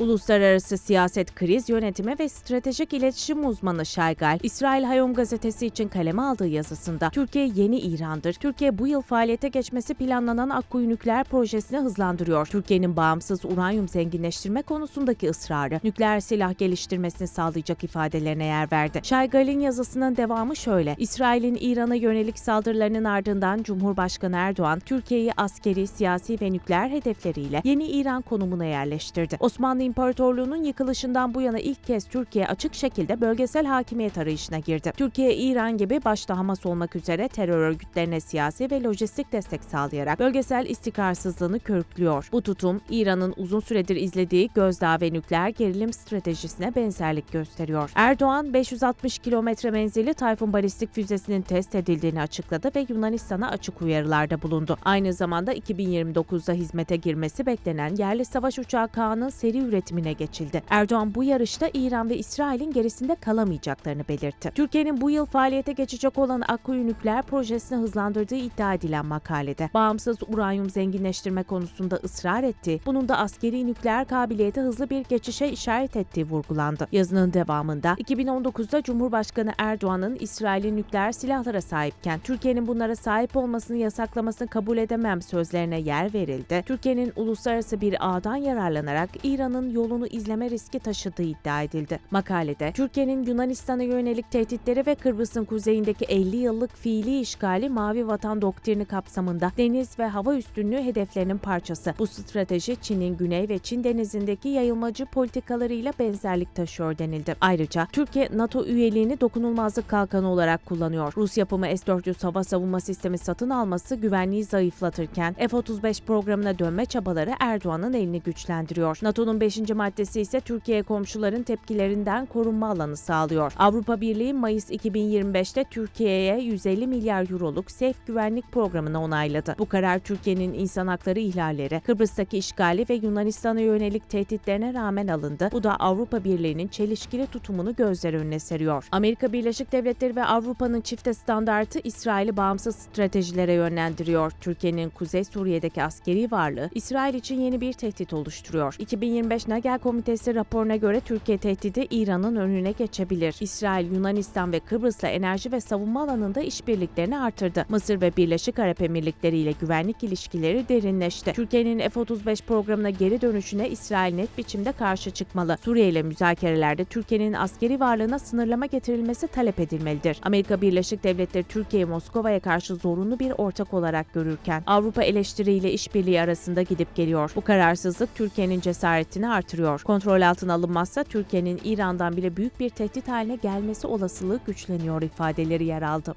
Uluslararası siyaset kriz yönetimi ve stratejik iletişim uzmanı Şaygal, İsrail Hayom gazetesi için kaleme aldığı yazısında Türkiye yeni İran'dır. Türkiye bu yıl faaliyete geçmesi planlanan Akkuyu nükleer projesini hızlandırıyor. Türkiye'nin bağımsız uranyum zenginleştirme konusundaki ısrarı, nükleer silah geliştirmesini sağlayacak ifadelerine yer verdi. Şaygal'in yazısının devamı şöyle. İsrail'in İran'a yönelik saldırılarının ardından Cumhurbaşkanı Erdoğan, Türkiye'yi askeri, siyasi ve nükleer hedefleriyle yeni İran konumuna yerleştirdi. Osmanlı İmparatorluğu'nun yıkılışından bu yana ilk kez Türkiye açık şekilde bölgesel hakimiyet arayışına girdi. Türkiye, İran gibi başta Hamas olmak üzere terör örgütlerine siyasi ve lojistik destek sağlayarak bölgesel istikrarsızlığını körüklüyor. Bu tutum, İran'ın uzun süredir izlediği gözdağı ve nükleer gerilim stratejisine benzerlik gösteriyor. Erdoğan, 560 kilometre menzilli Tayfun balistik füzesinin test edildiğini açıkladı ve Yunanistan'a açık uyarılarda bulundu. Aynı zamanda 2029'da hizmete girmesi beklenen yerli savaş uçağı K'nın seri üretimine geçildi. Erdoğan bu yarışta İran ve İsrail'in gerisinde kalamayacaklarını belirtti. Türkiye'nin bu yıl faaliyete geçecek olan Akkuyu nükleer projesini hızlandırdığı iddia edilen makalede bağımsız uranyum zenginleştirme konusunda ısrar etti. Bunun da askeri nükleer kabiliyete hızlı bir geçişe işaret ettiği vurgulandı. Yazının devamında 2019'da Cumhurbaşkanı Erdoğan'ın İsrail'in nükleer silahlara sahipken Türkiye'nin bunlara sahip olmasını yasaklamasını kabul edemem sözlerine yer verildi. Türkiye'nin uluslararası bir ağdan yararlanarak İran'ın yolunu izleme riski taşıdığı iddia edildi. Makalede Türkiye'nin Yunanistan'a yönelik tehditleri ve Kıbrıs'ın kuzeyindeki 50 yıllık fiili işgali Mavi Vatan doktrini kapsamında deniz ve hava üstünlüğü hedeflerinin parçası. Bu strateji Çin'in güney ve Çin denizindeki yayılmacı politikalarıyla benzerlik taşıyor denildi. Ayrıca Türkiye NATO üyeliğini dokunulmazlık kalkanı olarak kullanıyor. Rus yapımı S-400 hava savunma sistemi satın alması güvenliği zayıflatırken F-35 programına dönme çabaları Erdoğan'ın elini güçlendiriyor. NATO'nun 5. maddesi ise Türkiye komşuların tepkilerinden korunma alanı sağlıyor. Avrupa Birliği Mayıs 2025'te Türkiye'ye 150 milyar euroluk SAFE güvenlik programını onayladı. Bu karar Türkiye'nin insan hakları ihlalleri, Kıbrıs'taki işgali ve Yunanistan'a yönelik tehditlerine rağmen alındı. Bu da Avrupa Birliği'nin çelişkili tutumunu gözler önüne seriyor. Amerika Birleşik Devletleri ve Avrupa'nın çifte standartı İsrail'i bağımsız stratejilere yönlendiriyor. Türkiye'nin Kuzey Suriye'deki askeri varlığı İsrail için yeni bir tehdit oluşturuyor. 2025 Nagel Komitesi raporuna göre Türkiye tehdidi İran'ın önüne geçebilir. İsrail, Yunanistan ve Kıbrıs'la enerji ve savunma alanında işbirliklerini artırdı. Mısır ve Birleşik Arap Emirlikleri ile güvenlik ilişkileri derinleşti. Türkiye'nin F-35 programına geri dönüşüne İsrail net biçimde karşı çıkmalı. Suriye ile müzakerelerde Türkiye'nin askeri varlığına sınırlama getirilmesi talep edilmelidir. Amerika Birleşik Devletleri Türkiye'yi Moskova'ya karşı zorunlu bir ortak olarak görürken Avrupa eleştiriyle işbirliği arasında gidip geliyor. Bu kararsızlık Türkiye'nin cesaretini artırıyor. Kontrol altına alınmazsa Türkiye'nin İran'dan bile büyük bir tehdit haline gelmesi olasılığı güçleniyor ifadeleri yer aldı.